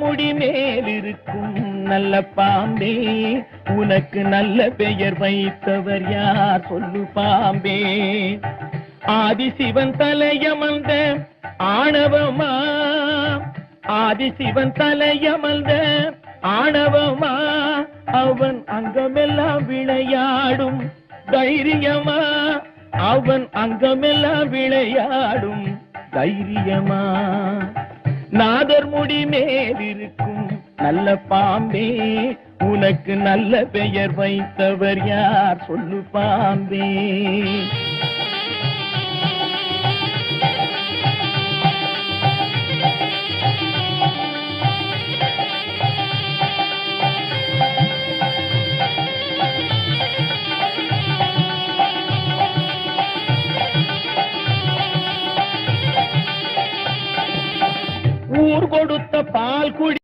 முடி மேலிருக்கும் நல்ல பாம்பே. உனக்கு நல்ல பெயர் வைத்தவர் யார்? சொல்லு பாம்பே. ஆதிசிவன் தலையமர்ந்த ஆணவமா? ஆதிசிவன் தலையமர்ந்த ஆணவமா? அவன் அங்கமெல்லாம் விளையாடும் தைரியமா? அவன் அங்கமெல்லாம் விளையாடும் தைரியமா? நாதர் முடி மேலிருக்கும் நல்ல பாம்பே உனக்கு நல்ல பெயர் வைத்தவர் யார்? சொல்லு பாம்பே. ஊர் கொடுத்த பால் குடி